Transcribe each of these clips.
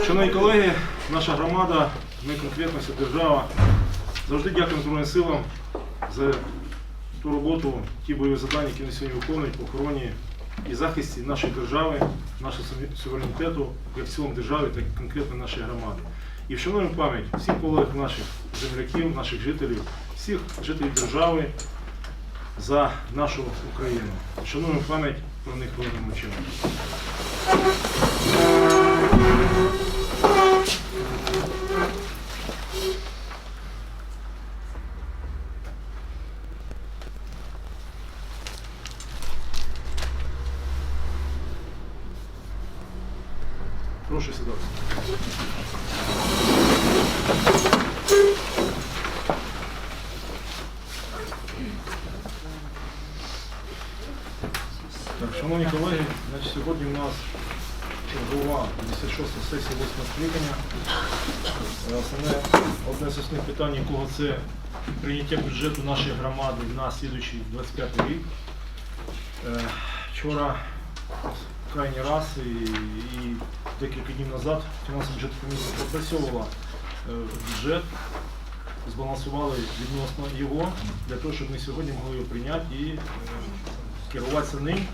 Шановні колеги, наша громада, ми конкретно вся держава. Завжди дякуємо Збройним силам за ту роботу, ті бойові завдання, які вони сьогодні виконують по охороні і захисті нашої держави, нашого суверенітету, як в цілому держави, так і конкретно нашої громади. І вшануємо пам'ять всіх колег наших земляків, наших жителів, всіх жителів держави за нашу Україну. Вшануємо пам'ять про них хвилинним чином. Прошу сідати. Так, шановні колеги, значить, сьогодні у нас чергова 56 сесія 8 скликання. Е, Основне, одне з основних питань, якого це прийняття бюджету нашої громади на слідуючий 25 рік. Е, Вчора крайній раз і, і декілька днів назад фінансова бюджетна комісія пропрацьовувала е, бюджет, збалансували відносно його для того, щоб ми сьогодні могли його прийняти і керуватися ним,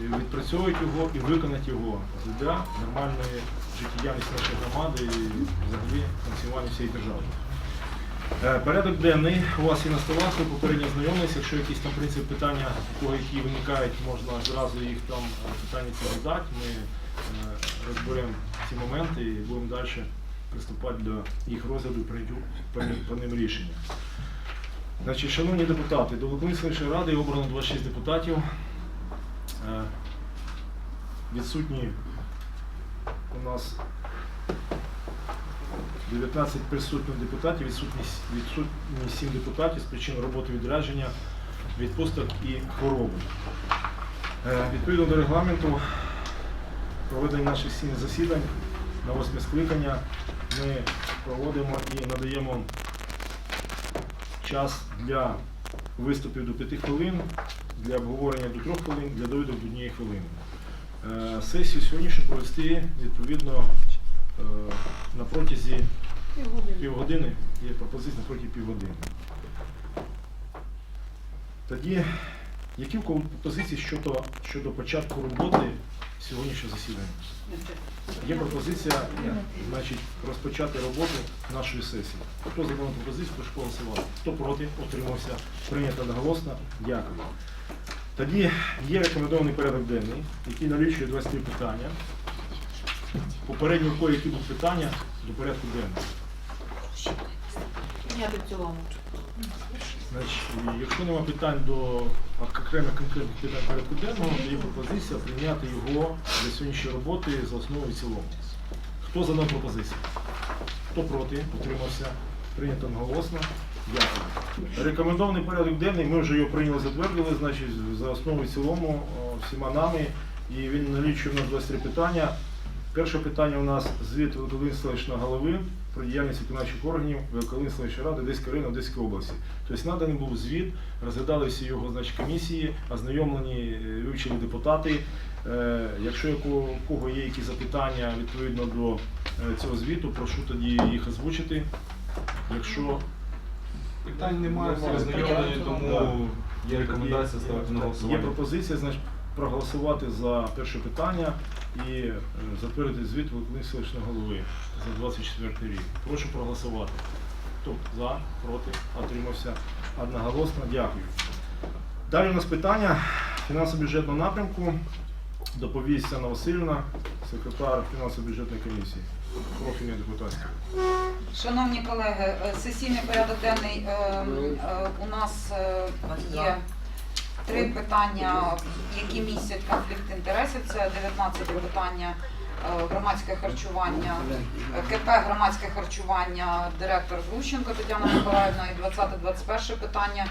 і відпрацьовувати його і виконати його для нормальної життєдіяльності нашої громади і взагалі функціонування всієї держави. Е, Порядок денний у вас є на столах, ви попередньо знайомились. Якщо якісь там в принципі, питання, у кого які виникають, можна зразу їх там е, питання ці задати. Ми е, розберемо ці моменти і будемо далі приступати до їх розгляду і прийняттю по ним- рішення. Значить, шановні депутати, до Володимирської ради обрано 26 депутатів. Е, Відсутні у нас 19 присутніх депутатів, відсутні, відсутні 7 депутатів з причин роботи відрядження, відпусток і хвороби. Е, Відповідно до регламенту проведення наших сім засідань на восьме скликання ми проводимо і надаємо час для виступів до 5 хвилин, для обговорення до трьох хвилин, для довідок до однієї хвилини. Е, Сесію сьогоднішню провести відповідно е, на протязі півгодини. Є пропозиція на протязі півгодини. Тоді, які в пропозиції щодо, щодо початку роботи сьогоднішнього засідання? Є пропозиція значить, розпочати роботу нашої сесії. Хто за дану пропозицію, прошу голосувати. Хто проти, утримався. Прийнято одноголосно. Дякую. Тоді є рекомендований порядок денний, який налічує 23 питання. Попередньо кого які будуть питання до порядку денного. Прийняти в цілому. Значить, якщо немає питань до окремих конкретних питань порядку денного, то є пропозиція прийняти його для сьогоднішньої роботи за основу і цілому. Хто за дану пропозицію? Хто проти? Утримався? Прийнято одноголосно. Дякую. Рекомендований порядок денний, ми вже його прийняли, затвердили, значить, за основу і цілому всіма нами. І він налічує у нас 23 питання. Перше питання у нас звіт Великолин селищного голови про діяльність виконавчих органів селищної ради Одеської району Одеської області. Тобто наданий був звіт, розглядали всі його значить, комісії, ознайомлені, е, вивчили депутати. Е, Якщо у кого- є якісь запитання відповідно до е, цього звіту, прошу тоді їх озвучити. Якщо Питань немає, всі ознайомлені, тому є рекомендація ставити на Є пропозиція значить, проголосувати за перше питання і е, затвердити звіт Великої селищного голови за 24 рік. Прошу проголосувати. Хто за, проти, отримався одноголосно. Дякую. Далі у нас питання фінансово-бюджетного напрямку. Доповість Анна Васильівна, секретар фінансово-бюджетної комісії. Профільний депутатський. Шановні колеги, е, сесійний порядок денний е, е, у нас е, є три питання, які містять конфлікт інтересів. Це 19 питання е, громадське харчування, КП громадське харчування, директор Грущенко Тетяна Миколаївна і 20-21 питання.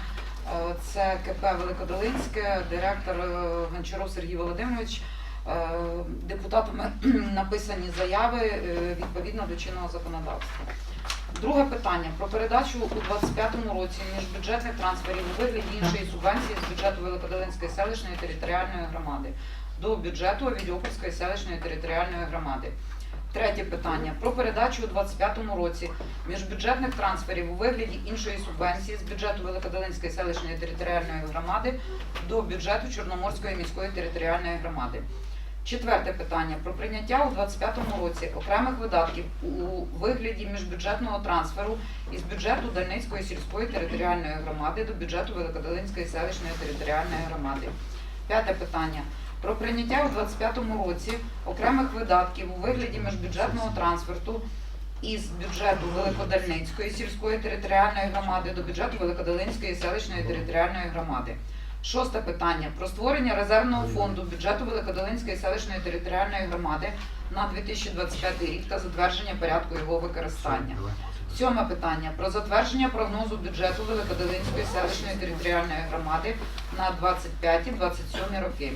е, Це КП Великодолинське, директор е, Гончаров Сергій Володимирович. Депутатами написані заяви відповідно до чинного законодавства. Друге питання про передачу у 2025 році міжбюджетних трансферів у вигляді іншої субвенції з бюджету Великодолинської селищної територіальної громади до бюджету Відьопольської селищної територіальної громади. Третє питання про передачу у 2025 році міжбюджетних трансферів у вигляді іншої субвенції з бюджету Великодолинської селищної територіальної громади до бюджету Чорноморської міської територіальної громади. Четверте питання про прийняття у 2025 році окремих видатків у вигляді міжбюджетного трансферу із бюджету Дальницької сільської територіальної громади до бюджету Великодолинської селищної територіальної громади. П'яте питання про прийняття у 2025 році окремих видатків у вигляді міжбюджетного трансферту із бюджету Великодальницької сільської територіальної громади до бюджету Великодолинської селищної територіальної громади. Шосте питання. Про створення резервного фонду бюджету Великодолинської селищної територіальної громади на 2025 рік та затвердження порядку його використання. Сьоме питання. Про затвердження прогнозу бюджету Великодолинської селищної територіальної громади на 25-27 роки.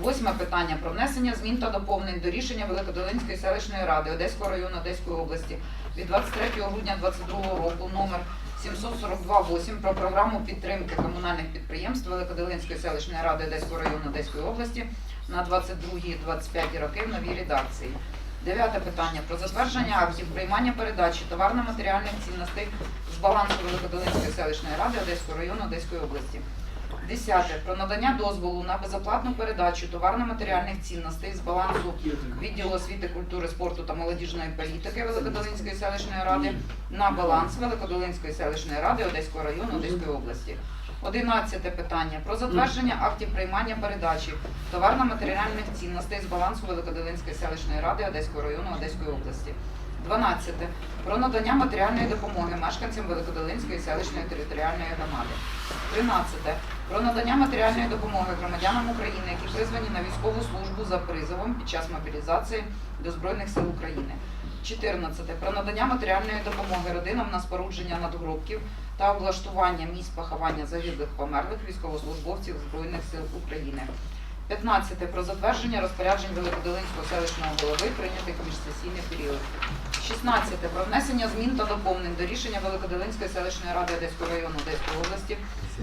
Восьме питання. Про внесення змін та доповнень до рішення Великодолинської селищної ради Одеського району Одеської області від 23 грудня 2022 року номер 742-8 про програму підтримки комунальних підприємств Великодолинської селищної ради Одеського району Одеської області на 22-25 роки в новій редакції. Дев'яте питання про затвердження актів приймання передачі товарно-матеріальних цінностей з балансу Великодолинської селищної ради Одеського району Одеської області. Десяте про надання дозволу на безоплатну передачу товарно-матеріальних цінностей з балансу відділу освіти, культури, спорту та молодіжної політики Великодолинської селищної ради на баланс Великодолинської селищної ради Одеського району Одеської області. Одинадцяте питання про затвердження актів приймання передачі товарно-матеріальних цінностей з балансу Великодолинської селищної ради Одеського району Одеської області. 12. Про надання матеріальної допомоги мешканцям Великодолинської селищної територіальної громади. 13. Про надання матеріальної допомоги громадянам України, які призвані на військову службу за призовом під час мобілізації до Збройних сил України. 14. Про надання матеріальної допомоги родинам на спорудження надгробків та облаштування місць поховання загиблих померлих військовослужбовців Збройних сил України. 15. Про затвердження розпоряджень Великодолинського селищного голови, прийнятих міжсесійний період. 16. Про внесення змін та доповнень до рішення Великодолинської селищної ради Одеського району Одеської області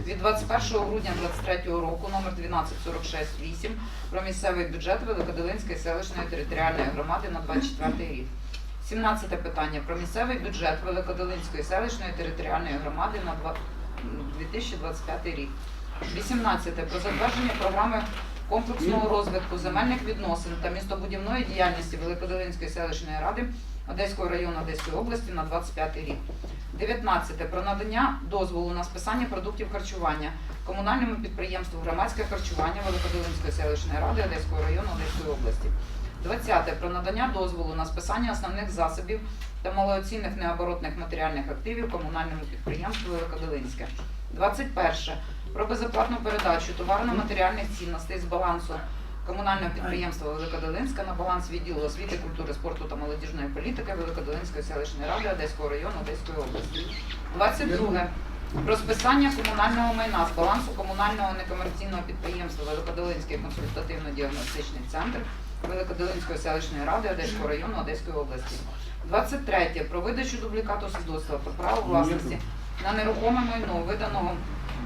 від 21 грудня 2023 року номер 1246-8 про місцевий бюджет Великодолинської селищної територіальної громади на 24 рік. 17 питання про місцевий бюджет Великодолинської селищної територіальної громади на два- 2025 рік. 18 про затвердження програми комплексного розвитку земельних відносин та містобудівної діяльності Великодолинської селищної ради Одеського району Одеської області на 25 рік. 19 про надання дозволу на списання продуктів харчування комунальному підприємству громадське харчування Великодолинської селищної ради Одеського району Одеської області. 20 про надання дозволу на списання основних засобів та малооцінних необоротних матеріальних активів комунальному підприємству Великодолинське. 21 про безоплатну передачу товарно-матеріальних цінностей з балансу комунального підприємства Великодолинська на баланс відділу освіти, культури, спорту та молодіжної політики Великодолинської селищної ради Одеського району Одеської області. 22. Про списання комунального майна з балансу комунального некомерційного підприємства Великодолинський консультативно-діагностичний центр Великодолинської селищної ради Одеського району Одеської області. 23. Про видачу дублікату свідоцтва про право власності на нерухоме майно, виданого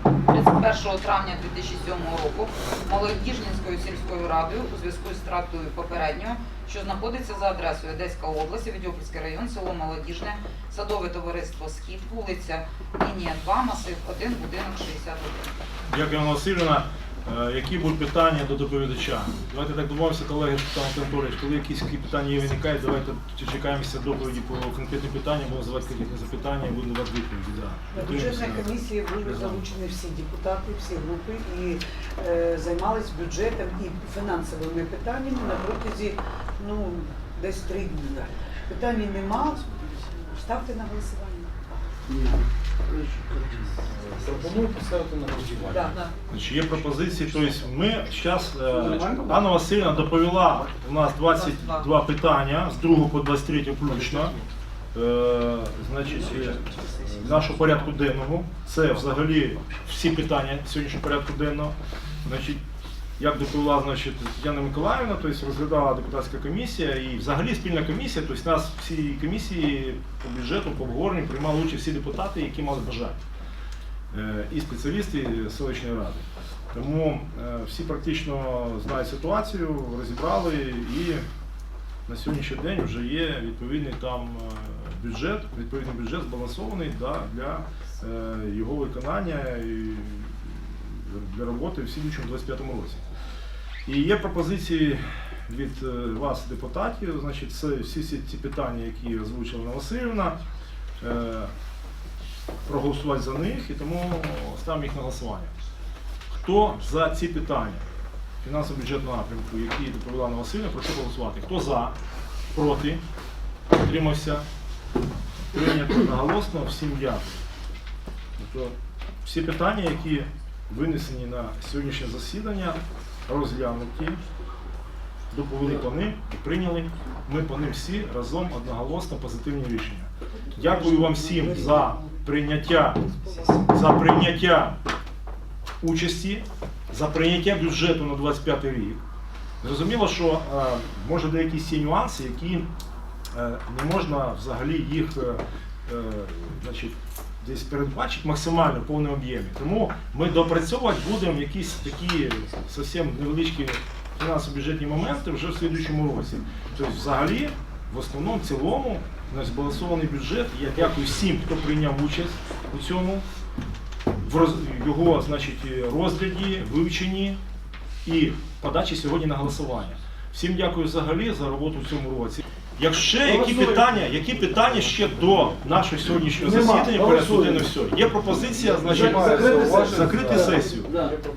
31 травня 2007 року Молодіжнінською сільською радою у зв'язку з втратою попереднього, що знаходиться за адресою Одеська область, Відьопольський район, село Молодіжне, садове товариство Схід, вулиця Лінія 2, масив 1, будинок 61. Дякую, Анна Васильівна. Е, Які будуть питання до доповідача? Давайте так домовимося, колеги Степан Анатолійович, коли якісь такі питання є виникають, давайте чекаємося доповіді по конкретним питанням, будемо задавати конкретні запитання і будемо давати відповіді. Да. На бюджетній комісії були залучені всі депутати, всі групи і е, займались бюджетом і фінансовими питаннями на протязі ну, десь три дні. Питань нема. Ставте на голосування. Пропоную поставити на голосування. Да. Значить, є пропозиції. Тобто ми зараз, Анна Васильівна доповіла у нас 22 питання з 2 по 23 включно. Е, значить, е, нашого порядку денного. Це взагалі всі питання сьогоднішнього порядку денного. Значить, як доповіла значить, Тетяна Миколаївна, тобто розглядала депутатська комісія і взагалі спільна комісія, тобто нас всі комісії по бюджету, по обговоренню приймали участь всі депутати, які мали бажання. Е, і спеціалісти селищної ради. Тому е, всі практично знають ситуацію, розібрали і на сьогоднішній день вже є відповідний там е, бюджет, відповідний бюджет збалансований для його виконання для роботи в слідчому 25 році. І є пропозиції від е, вас, депутатів, значить, це всі ці питання, які озвучила Васильівна, е, проголосувати за них і тому ставимо їх на голосування. Хто за ці питання фінансово-бюджетного напрямку, які доповіла Анна Васильівна, прошу голосувати. Хто за, проти, утримався, прийнято наголосно, всім дякую. Тобто всі питання, які винесені на сьогоднішнє засідання, розглянуті, доповіли по ним і прийняли ми по ним всі разом одноголосно позитивні рішення. Дякую вам всім за прийняття, за прийняття участі, за прийняття бюджету на 25 рік. Зрозуміло, що е, може деякі є нюанси, які е, не можна взагалі їх е, значить, десь передбачити максимально в повному об'ємі. Тому ми допрацьовувати будемо якісь такі зовсім невеличкі фінансово-бюджетні моменти вже в слідуючому році. Тобто, взагалі, в основному, в цілому, у нас збалансований бюджет. Я дякую всім, хто прийняв участь у цьому, в його значить, розгляді, вивченні і подачі сьогодні на голосування. Всім дякую взагалі за роботу в цьому році. Якщо які питання, які питання ще до нашого сьогоднішнього засідання порядку не все. Є пропозиція, значить, Закрити сесію. закрити сесію.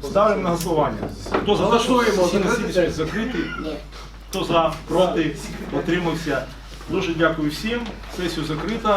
Ставимо на голосування. Хто за те, що сесію. закрити? Хто за, проти, отримався. Дуже дякую всім. Сесію закрита.